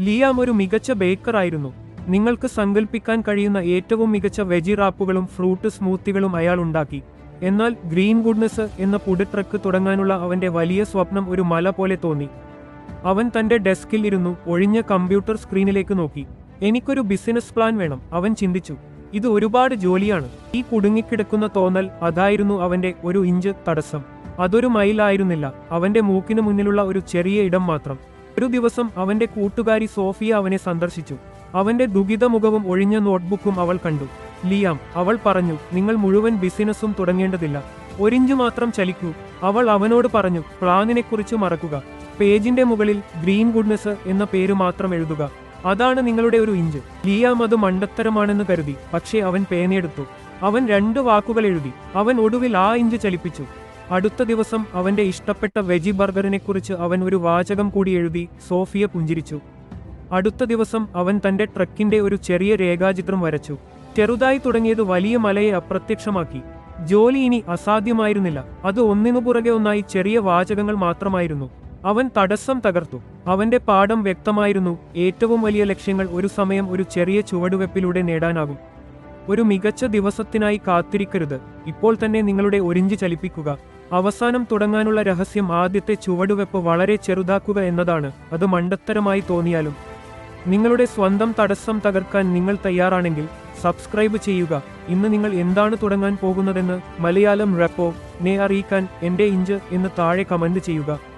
Liam ഒരു മികച്ച Baker ആയിരുന്നു. നിങ്ങൾക്ക് സങ്കല്പിക്കാൻ കഴിയുന്ന ഏറ്റവും മികച്ച വെജി റാപ്പുകളും ഫ്രൂട്ട് സ്മൂത്തികളും അയാൾ ഉണ്ടാക്കി. എന്നാൽ ഗ്രീൻ ഗുഡ്നസ് എന്ന പുട് ട്രക്ക് തുടങ്ങാനുള്ള അവന്റെ വലിയ സ്വപ്നം ഒരു മല പോലെ തോന്നി. അവൻ തന്റെ ഡെസ്കിൽ ഇരുന്നു ഒഴിഞ്ഞ കമ്പ്യൂട്ടർ സ്ക്രീനിലേക്ക് നോക്കി. എനിക്കൊരു ബിസിനസ് പ്ലാൻ വേണം അവൻ ചിന്തിച്ചു. ഇത് ഒരുപാട് ജോലിയാണ്. ഈ കുടുങ്ങിക്കിടക്കുന്ന തോന്നൽ അതായിരുന്നു അവന്റെ ഒരു ഇഞ്ച് തടസ്സം. അതൊരു മൈലായിരുന്നില്ല അവന്റെ മൂക്കിനു മുന്നിലുള്ള ഒരു ചെറിയ ഇടം മാത്രം. ഒരു ദിവസം അവന്റെ കൂട്ടുകാരി സോഫിയ അവനെ സന്ദർശിച്ചു. അവന്റെ ദുഃഖിതമുഖവും ഒഴിഞ്ഞ നോട്ട്ബുക്കും അവൾ കണ്ടു. ലിയാം അവൾ പറഞ്ഞു നിങ്ങൾ മുഴുവൻ ബിസിനസ്സും തുടങ്ങേണ്ടതില്ല. ഒരിഞ്ചു മാത്രം ചലിക്കൂ. അവൾ അവനോട് പറഞ്ഞു പ്ലാനിനെക്കുറിച്ച് മറക്കുക. പേജിന്റെ മുകളിൽ ഗ്രീൻ ഗുഡ്നസ് എന്ന പേര് മാത്രം എഴുതുക. അതാണ് നിങ്ങളുടെ ഒരു ഇഞ്ച്. ലിയാം അത് മണ്ടത്തരമാണെന്ന് കരുതി. പക്ഷേ അവൻ പേനയെടുത്തു. അവൻ രണ്ട് വാക്കുകൾ എഴുതി. അവൻ ഒടുവിൽ ആ ഇഞ്ച് ചലിപ്പിച്ചു. അടുത്ത ദിവസം അവന്റെ ഇഷ്ടപ്പെട്ട വെജി ബർഗറിനെക്കുറിച്ച് അവൻ ഒരു വാചകം കൂടി എഴുതി സോഫിയ പുഞ്ചിരിച്ചു. അടുത്ത ദിവസം അവൻ തന്റെ ട്രക്കിന്റെ ഒരു ചെറിയ രേഖാചിത്രം വരച്ചു. ചെറുതായി തുടങ്ങിയത് വലിയ മലയെ അപ്രത്യക്ഷമാക്കി. ജോലി ഇനി അസാധ്യമായിരുന്നില്ല. അത് ഒന്നിനു പുറകെ ഒന്നായി ചെറിയ വാചകങ്ങൾ മാത്രമായിരുന്നു. അവൻ തടസ്സം തകർത്തു. അവന്റെ പാഠം വ്യക്തമായിരുന്നു. ഏറ്റവും വലിയ ലക്ഷ്യങ്ങൾ ഒരു സമയം ഒരു ചെറിയ ചുവടുവെപ്പിലൂടെ നേടാനാകും. ഒരു മികച്ച ദിവസത്തിനായി കാത്തിരിക്കരുത്. ഇപ്പോൾ തന്നെ നിങ്ങളുടെ ഒരിഞ്ച് ചലിപ്പിക്കുക. അവസാനം തുടങ്ങാനുള്ള രഹസ്യം ആദ്യത്തെ ചുവടുവെപ്പ് വളരെ ചെറുതാക്കുക എന്നതാണ്. അത് മണ്ടത്തരമായി തോന്നിയാലും. നിങ്ങളുടെ സ്വന്തം തടസ്സം തകർക്കാൻ നിങ്ങൾ തയ്യാറാണെങ്കിൽ സബ്സ്ക്രൈബ് ചെയ്യുക. ഇന്ന് നിങ്ങൾ എന്താണ് തുടങ്ങാൻ പോകുന്നതെന്ന് മലയാളം റെപ്പോ നെ അറിയിക്കാൻ എന്റെ ഇഞ്ച് എന്ന് താഴെ കമന്റ് ചെയ്യുക.